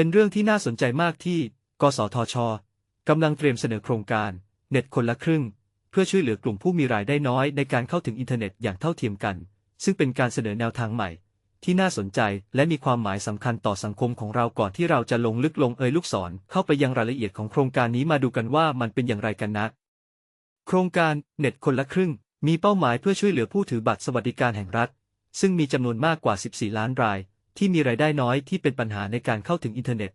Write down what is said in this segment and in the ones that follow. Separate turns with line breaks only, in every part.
เป็นเรื่องที่น่าสนใจมากที่ กสทชกำลังเตรียมเสนอโครงการ เน็ตคนละครึ่ง เพื่อช่วยเหลือกลุ่มผู้มีรายได้น้อยในการเข้าถึงอินเทอร์เน็ตอย่างเท่าเทียมกัน ซึ่งเป็นการเสนอแนวทางใหม่ ที่น่าสนใจและมีความหมายสำคัญต่อสังคมของเราก่อนที่เราจะลงลึกลงเอยลูกศรเข้าไปยังรายละเอียดของโครงการนี้มาดูกันว่ามันเป็นอย่างไรกันนะโครงการเน็ตคนละครึ่ง มีเป้าหมายเพื่อช่วยเหลือผู้ถือบัตรสวัสดิการแห่งรัฐ ซึ่งมีจำนวนมากกว่า 14 ล้านราย ที่มีรายได้น้อยที่เป็นปัญหาในการเข้าถึงอินเทอร์เน็ต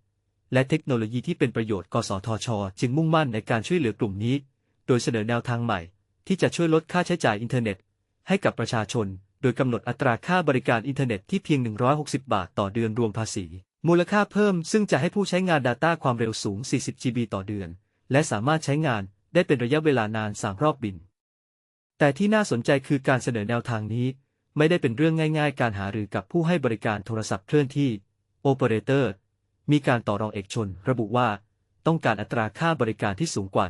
และเทคโนโลยีที่เป็นประโยชน์ กสทช จึงมุ่งมั่นในการช่วยเหลือกลุ่มนี้ โดยเสนอแนวทางใหม่ ที่จะช่วยลดค่าใช้จ่ายอินเทอร์เน็ต ให้กับประชาชน โดยกำหนดอัตราค่าบริการอินเทอร์เน็ตที่เพียง 160 บาทต่อเดือนรวมภาษี มูลค่าเพิ่มซึ่งจะให้ผู้ใช้งาน Data ความเร็วสูง 40 GB ต่อเดือน และสามารถใช้งานได้เป็นระยะเวลานาน 3 รอบบิน แต่ที่น่าสนใจคือการเสนอแนวทางนี้ ไม่ได้เป็นเรื่องง่าย ๆ การหารือกับผู้ให้บริการโทรศัพท์เคลื่อนที่โอเปอเรเตอร์มีการต่อรองเอกชน ระบุว่า ต้องการอัตราค่าบริการที่สูงกว่า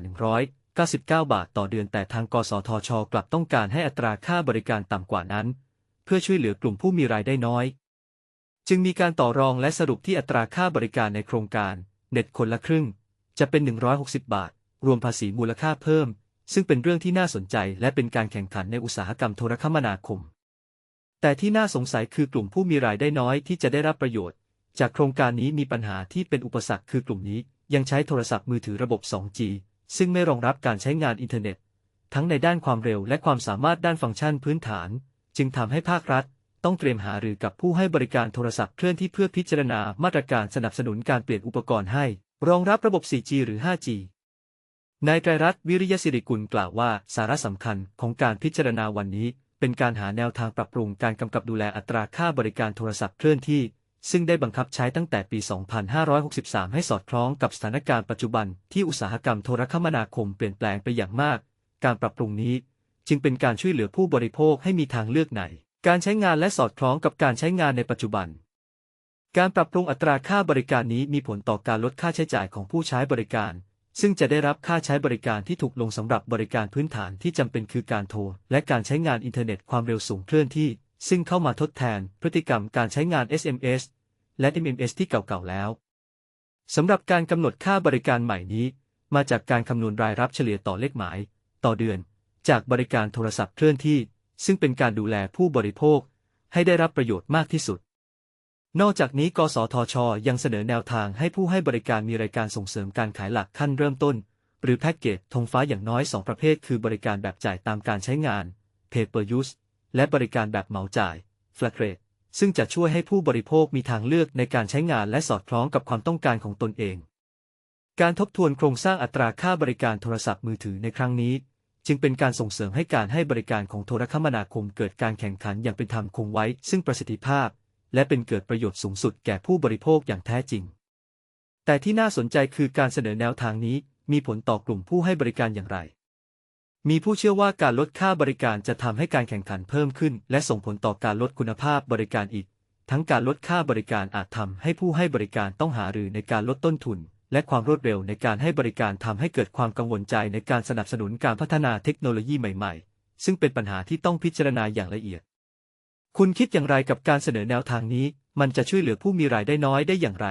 199 บาทต่อเดือน แต่ทางกสทช กลับต้องการให้อัตราค่าบริการต่ำกว่านั้น เพื่อช่วยเหลือกลุ่มผู้มีรายได้น้อย จึงมีการต่อรองและสรุปที่อัตราค่าบริการในโครงการ เน็ตคนละครึ่ง จะเป็น 160 บาท รวมภาษีมูลค่าเพิ่ม ซึ่งเป็นเรื่องที่น่าสนใจ และเป็นการแข่งขันในอุตสาหกรรมโทรคมนาคม แต่ที่น่าสงสัยคือกลุ่มผู้มีรายได้น้อยที่จะได้รับประโยชน์ จากโครงการนี้มีปัญหาที่เป็นอุปสรรคคือกลุ่มนี้ยังใช้โทรศัพท์มือถือระบบ 2G ซึ่งไม่รองรับการใช้งานอินเทอร์เน็ต ทั้งในด้านความเร็วและความสามารถด้านฟังก์ชันพื้นฐาน จึงทำให้ภาครัฐ ต้องเตรียมหารือกับผู้ให้บริการโทรศัพท์เคลื่อนที่เพื่อพิจารณามาตรการสนับสนุนการเปลี่ยนอุปกรณ์ให้ รองรับระบบ 4G หรือ 5G นายไตรรัตน์วิริยศิริกุลกล่าวว่า สาระสำคัญของการพิจารณาวันนี้ เป็นการหาแนวทางปรับปรุงการกำกับดูแลอัตราค่าบริการโทรศัพท์เคลื่อนที่ ซึ่งได้บังคับใช้ตั้งแต่ปี 2563 ให้สอดคล้องกับสถานการณ์ปัจจุบันที่อุตสาหกรรมโทรคมนาคมเปลี่ยนแปลงไปอย่างมาก การปรับปรุงนี้ จึงเป็นการช่วยเหลือผู้บริโภคให้มีทางเลือกในการใช้งานและสอดคล้องกับการใช้งานในปัจจุบัน การปรับปรุงอัตราค่าบริการนี้มีผลต่อการลดค่าใช้จ่ายของผู้ใช้บริการ ซึ่งจะได้รับค่าใช้บริการที่ถูกลงสำหรับบริการพื้นฐานที่จำเป็นคือการโทร และการใช้งานอินเทอร์เน็ตความเร็วสูงเคลื่อนที่ ซึ่งเข้ามาทดแทนพฤติกรรมการใช้งาน SMS และ MMS ที่เก่าๆแล้วสำหรับการกำหนดค่าบริการใหม่นี้ มาจากการคำนวณรายรับเฉลี่ยต่อเลขหมาย ต่อเดือน จากบริการโทรศัพท์เคลื่อนที่ ซึ่งเป็นการดูแลผู้บริโภค ให้ได้รับประโยชน์มากที่สุด นอกจากนี้ กสทช ยังเสนอแนวทางให้ผู้ให้บริการมีรายการส่งเสริมการขายหลักขั้นเริ่มต้น หรือแพ็กเกจธงฟ้าอย่างน้อย 2 ประเภท คือบริการแบบจ่ายตามการใช้งาน Pay per use และบริการแบบเหมาจ่าย Flat rate ซึ่งจะช่วยให้ผู้บริโภคมีทางเลือกในการใช้งานและสอดคล้องกับความต้องการของตนเอง การทบทวนโครงสร้างอัตราค่าบริการโทรศัพท์มือถือในครั้งนี้ จึงเป็นการส่งเสริมให้การให้บริการของโทรคมนาคมเกิดการแข่งขันอย่างเป็นธรรมคงไว้ ซึ่งประสิทธิภาพ และเป็นเกิดประโยชน์สูงสุดแก่ผู้บริโภคอย่างแท้จริง แต่ที่น่าสนใจคือการเสนอแนวทางนี้มีผลต่อกลุ่มผู้ให้บริการอย่างไร มีผู้เชื่อว่าการลดค่าบริการจะทำให้การแข่งขันเพิ่มขึ้น และส่งผลต่อการลดคุณภาพบริการอีก ทั้งการลดค่าบริการอาจทำให้ผู้ให้บริการต้องหารือในการลดต้นทุน และความรวดเร็วในการให้บริการทำให้เกิดความกังวลใจในการสนับสนุนการพัฒนาเทคโนโลยีใหม่ ๆ ซึ่งเป็นปัญหาที่ต้องพิจารณาอย่างละเอียด คุณคิดอย่างไรกับการเสนอแนวทางนี้ มันจะช่วยเหลือผู้มีรายได้น้อยได้อย่างไร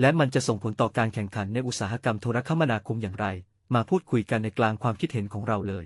และมันจะส่งผลต่อการแข่งขันในอุตสาหกรรมโทรคมนาคมอย่างไร มาพูดคุยกันในกลางความคิดเห็นของเราเลย